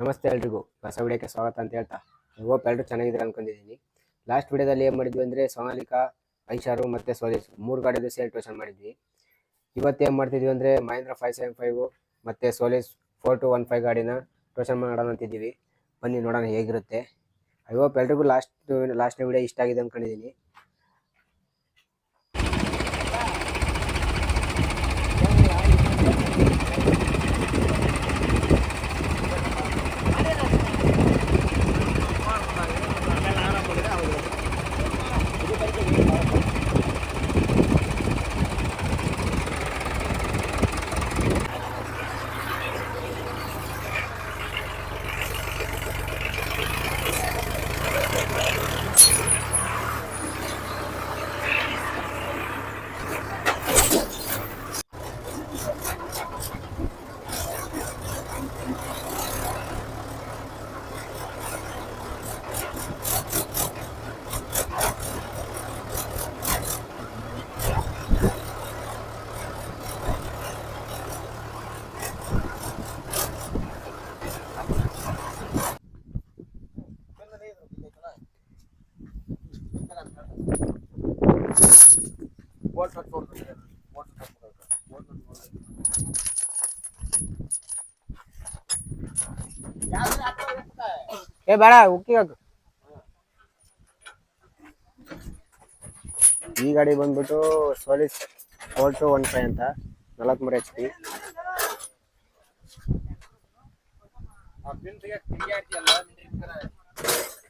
ನಮಸ್ತೆ ಎಲ್ರಿಗೂ. ಹೊಸ ವಿಡಿಯೋಕ್ಕೆ ಸ್ವಾಗತ ಅಂತ ಹೇಳ್ತಾ. ಹೋಪ್ ಎಲ್ಲರೂ ಚೆನ್ನಾಗಿದ್ದೀರ ಅನ್ಕೊಂಡಿದ್ದೀನಿ. ಲಾಸ್ಟ್ ವಿಡಿಯೋದಲ್ಲಿ ಏನು ಮಾಡಿದ್ವಿ ಅಂದರೆ ಸೋನಾಲಿಕಾ ಐಷಾರು ಮತ್ತು ಸೋಲಿಸ್ ಮೂರು ಗಾಡಿದು ಸೇಲ್ ಟ್ಯೂಷನ್ ಮಾಡಿದ್ವಿ. ಇವತ್ತು ಏನು ಮಾಡ್ತಿದ್ವಿ ಅಂದರೆ ಮಹೇಂದ್ರ ಫೈವ್ ಸೆವೆನ್ ಫೈವು ಮತ್ತು Solis four two one five ಗಾಡಿನ ಟ್ಯೂಷನ್ ಮಾಡೋಣ ಅಂತಿದ್ದೀವಿ. ಬನ್ನಿ ನೋಡೋಣ ಹೇಗಿರುತ್ತೆ. ಐ ಹೋಪ್ ಎಲ್ರಿಗೂ ಲಾಸ್ಟ್ ಲಾಸ್ಟ್ ವಿಡಿಯೋ ಇಷ್ಟ ಆಗಿದೆ ಅಂದ್ಕೊಂಡಿದ್ದೀನಿ ಏ ಬೇಡ ಉಕ್ಕಿಗೆ ಹಾಕು ಈ ಗಾಡಿ ಬಂದ್ಬಿಟ್ಟು Solis four two one five ಅಂತ ನಲವತ್ಮೂರು ಎಚ್ ಪಿ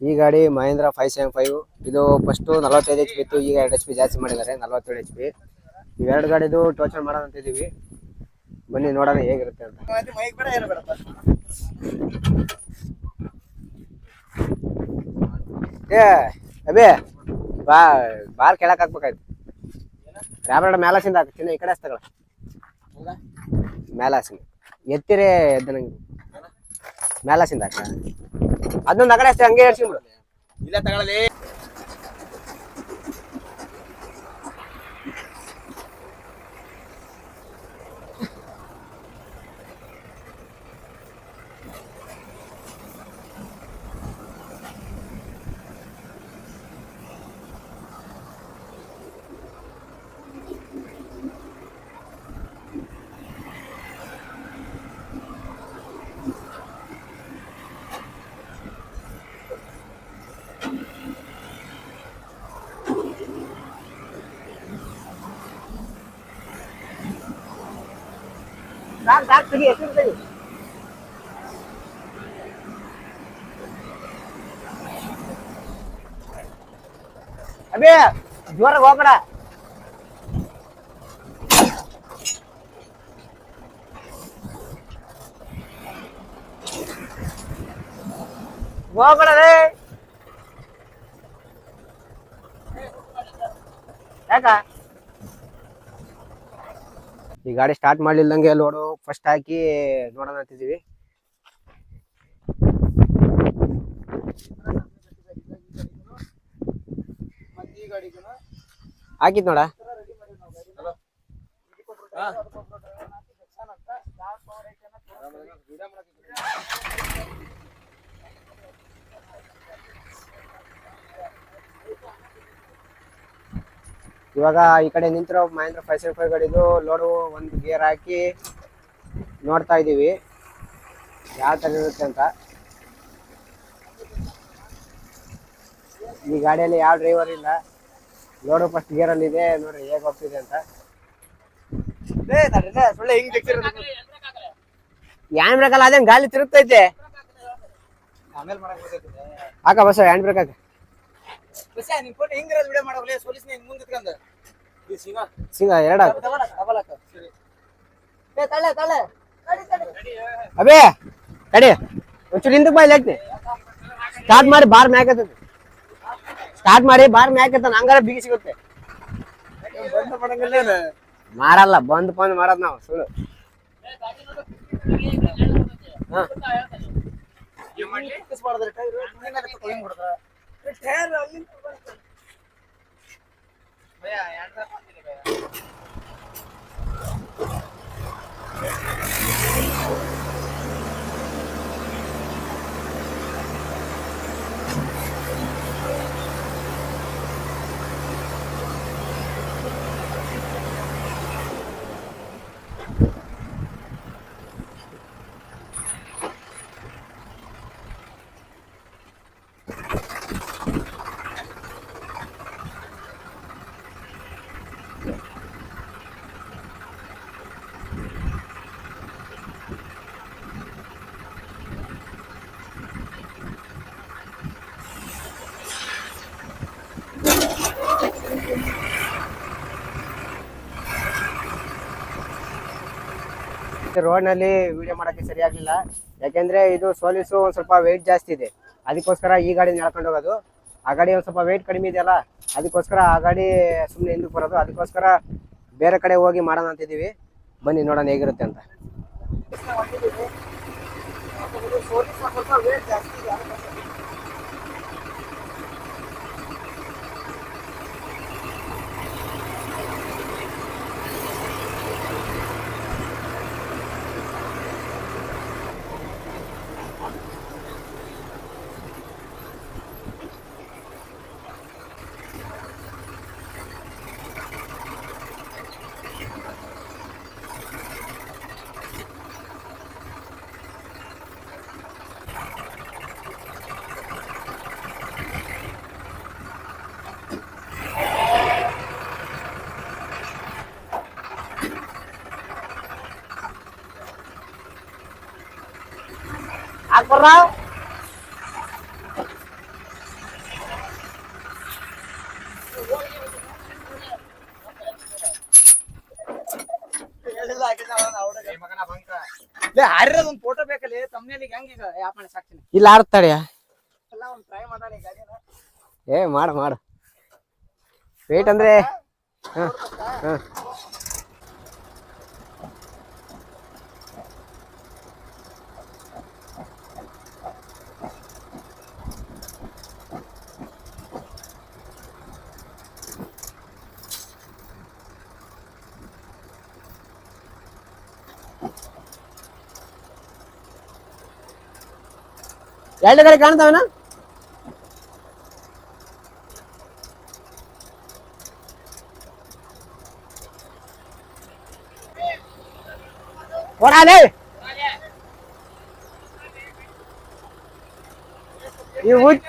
ಈ ಗಾಡಿ ಮಹೇಂದ್ರ ಫೈವ್ ಸೆವೆನ್ ಫೈವ್ ಇದು ಫಸ್ಟು ನಲವತ್ತೈದು ಎಚ್ ಪಿ ಇತ್ತು ಈಗ ಎರಡು ಎಚ್ ಪಿ ಜಾಸ್ತಿ ಮಾಡಿದ್ದಾರೆ ನಲವತ್ತೇಳು ಎಚ್ ಪಿ ಇವೆರಡು ಗಾಡಿದು ಟೋಚರ್ ಮಾಡೋಣ ಅಂತಿದ್ದೀವಿ ಬನ್ನಿ ನೋಡೋಣ ಹೇಗಿರುತ್ತೆ ಅಂತ. ಏ ಅಬೇ ಬಾ, ಬಾರ್ ಕೆಳಕ್ ಹಾಕ್ಬೇಕಾಯ್ತು ರಾಬರ್ಡ ಮ್ಯಾಲಾಸಿಂದ ಹಾಕು ಚಿನ್ನ ಈ ಕಡೆ ಹಸ್ತಗಳ ಮೇಲಾಸಿಂದ ಎತ್ತಿರೇ ಎದ್ದ ನಂಗೆ. ಮ್ಯಾಲಾಸಿಂದ ಹಾಕ ಅದನ್ನೊಂದು ಆ ಕಡೆ ಅಷ್ಟೇ ಹಂಗೆ ಹೇಳ್ಸಿಬಿಡು ಇಲ್ಲ ತಗೊಳ್ಳಲಿ ಅಬೇ ಜೋರಾಗಿ ಹೋಗ್ಬೇಡ ಹೋಗ್ಬೇಡ ರೇ ಯಾಕ ಈ ಗಾಡಿ ಸ್ಟಾರ್ಟ್ ಮಾಡ್ಲಿಲ್ದಂಗೆ ಲೋಡು ಫಸ್ಟ್ ಹಾಕಿ ನೋಡೋಣ ಅಂತಿದ್ದೀವಿ. ಹಾಕಿತ್ ನೋಡ. ಇವಾಗ ಈ ಕಡೆ ನಿಂತಿರೋ ಮಹೇಂದ್ರ ಫೈವ್ ಸೆವೆನ್ ಫೈವ್ ಗಾಡಿದು ಲೋಡು ಒಂದು ಗೇರ್ ಹಾಕಿ ನೋಡ್ತಾ ಇದ್ದೀವಿ ಯಾವ ಥರ ಇರುತ್ತೆ ಅಂತ. ಈ ಗಾಡಿಯಲ್ಲಿ ಯಾವ ಡ್ರೈವರ್ ಇಲ್ಲ. ಲೋಡು ಫಸ್ಟ್ ಗೇರಲ್ಲಿ ಇದೆ. ನೋಡ್ರಿ ಹೇಗೆ ಹೋಗ್ತಿದೆ ಅಂತ. ಹ್ಯಾಂಡ್ ಬ್ರೇಕ್ ಅಲ್ಲ ಅದೇನ್ ಗಾಳಿ ತಿರುಗ್ತೈತೆ ಆಮೇಲೆ ಹಾಕ ಬಸ್ ಹ್ಯಾಂಡ್ ಬ್ರೇಕ್ ಹಾಕ. ನಿನ್ ಫೋನ್ ಹಿಂಗಿರೋದು ವಿಡಿಯೋ ಸಿಂಗ ಸಿಂಗ ಎರಡು ಅಬೇ ತಡಿ. ಒಂಚೂರು ಹಿಂದಕ್ಕೆ ಬಾಯ್ ಇಲ್ಲಿ ಸ್ಟಾರ್ಟ್ ಮಾಡಿ ಬಾರ್ ಮ್ಯಾಕ್ ಸ್ಟಾರ್ಟ್ ಮಾಡಿ ಬಾರ್ ಮ್ಯಾಕ್ ಹಂಗಾರ ಬಿಗಿ ಸಿಗುತ್ತೆ. ಮಾರಲ್ಲ ಬಂದ್ ಬಂದ್ ಮಾರದ್ ನಾವು ಸುಳ್ಳು. ಹಾ. भैया ಭಯ ರೋಡ್ನಲ್ಲಿ ವಿಡಿಯೋ ಮಾಡಕ್ಕೆ ಸರಿಯಾಗ್ಲಿಲ್ಲ ಯಾಕೆಂದ್ರೆ ಇದು ಸೋಲಿಸು ಒಂದ್ ಸ್ವಲ್ಪ ವೆಯ್ಟ್ ಜಾಸ್ತಿ ಇದೆ. ಅದಕ್ಕೋಸ್ಕರ ಈ ಗಾಡಿ ನಡ್ಕೊಂಡು ಹೋಗೋದು. ಆ ಗಾಡಿ ಒಂದ್ ಸ್ವಲ್ಪ ವೆಯ್ಟ್ ಕಡಿಮೆ ಇದೆಯಲ್ಲ, ಅದಕ್ಕೋಸ್ಕರ ಆ ಗಾಡಿ ಸುಮ್ಮನೆ ಹಿಂದಕ್ಕೆ ಬರೋದು. ಅದಕ್ಕೋಸ್ಕರ ಬೇರೆ ಕಡೆ ಹೋಗಿ ಮಾಡೋಣ ಅಂತಿದ್ದೀವಿ ಬನ್ನಿ, ನೋಡೋಣ ಹೇಗಿರುತ್ತೆ ಅಂತ. ಹಾರಿರೋದ್ ಒಂದ್ ಫೋಟೋ ಬೇಕಲ್ಲಿ? ತಮ್ಮನೇಲಿಗೆ ಹೆಂಗೀಗ ಯಾಪ್ ಮಾಡಿ ಸಾಕ್ತೀನಿ. ಇಲ್ಲ ಆಡ್ತಾಳೆ ಎಲ್ಲ ಒಂದ್ ಟ್ರೈ ಮಾಡೋಣ ಈ ಗಾಡಿನ ಏ ಮಾಡು ಮಾಡು. ವೇಟ್ ಅಂದ್ರೆ ಹಾಂ ಹಾಂ. ಎರಡು ಕಡೆ ಕಾಣ್ತಾವನ ಕೊಡಾಲೆ ಈ ಹುಚ್ಚ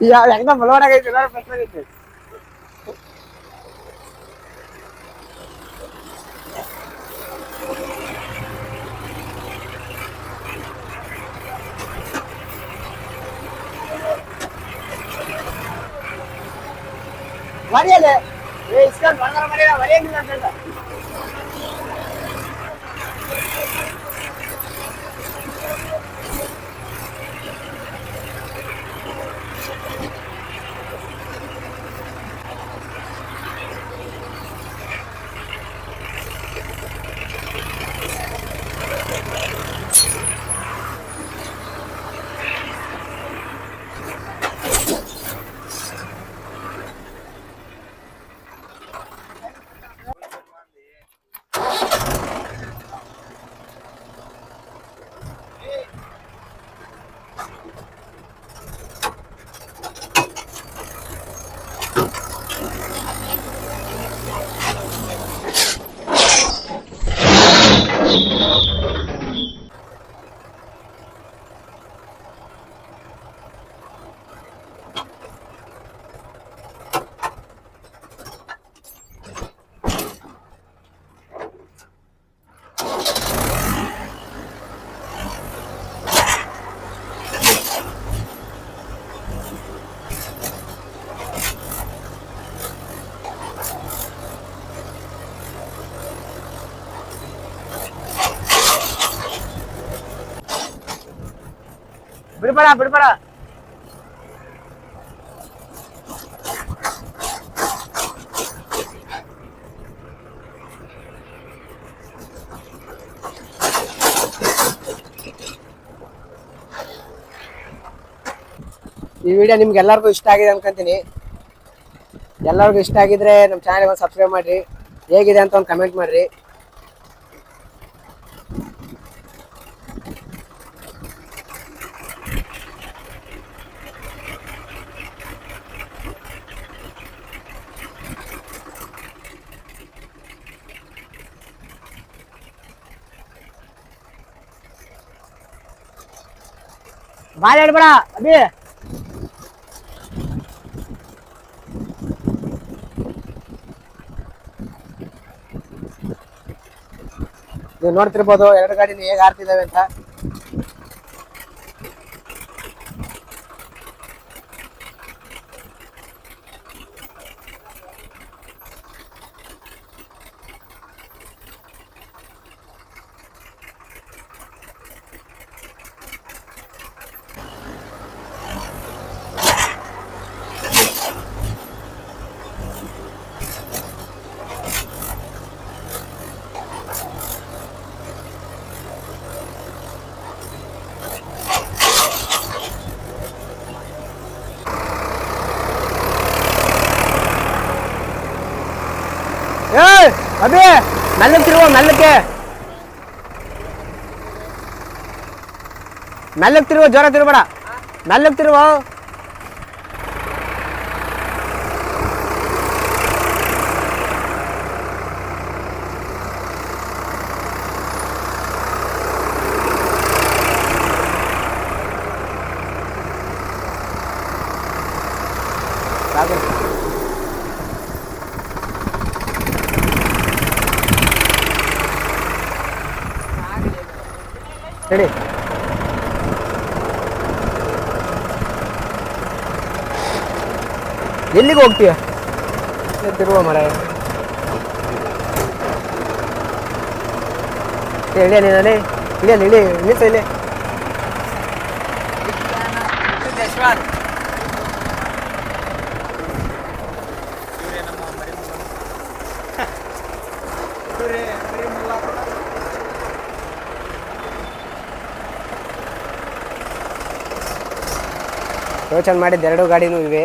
ಯಾವ ಹೆಂಗ ಬಲವಾಡಾಗೈತಿ ಪ್ರಶ್ನೆ ಮರಿಯಲೆ வரையல ஏ இஸ்கான் வளர வரையல வரையல விடுபடா விடுபடா ಈ ವಿಡಿಯೋ ನಿಮ್ಗೆ ಎಲ್ಲರಿಗೂ ಇಷ್ಟ ಆಗಿದೆ ಅನ್ಕೊಂತೀನಿ. ಎಲ್ಲರಿಗೂ ಇಷ್ಟ ಆಗಿದ್ರೆ ನಮ್ಮ ಚಾನಲ್ ಒಂದು ಸಬ್ಸ್ಕ್ರೈಬ್ ಮಾಡ್ರಿ. ಹೇಗಿದೆ ಅಂತ ಒಂದು ಕಮೆಂಟ್ ಮಾಡ್ರಿ. ಬಾಯ್ ಹೇಳ್ಬೇಡ ಅಭಿ. ನೋಡ್ತಿರ್ಬೋದು ಎರಡು ಗಾಡಿನ ಹೇಗೆ ಆಡ್ತಿದ್ದಾವೆ ಅಂತ. ಅಬೇ ಮೆಲ್ಲಕ್ಕೆ ತಿರುವ ಮೆಲ್ಲಕ್ಕೆ. ಮೆಲ್ಲಕ್ಕೆ ತಿರುವ ಜ್ವರ ತಿರುಬೇಡ ಮೆಲ್ಲಕ್ಕೆ ಹೇಳಿ. ಎಲ್ಲಿಗೆ ಹೋಗ್ತೀಯ? ತಿರುವ ಮರ ಇಳಿಯ ನೀನಲ್ಲಿ ಇಳಿಯಲ್ಲ ಇಳಿ ನಿಲ್ಸ ಇಲ್ಲಿ ಯೋಚನೆ ಮಾಡಿದ್ದು ಎರಡು ಗಾಡಿನೂ ಇವೆ.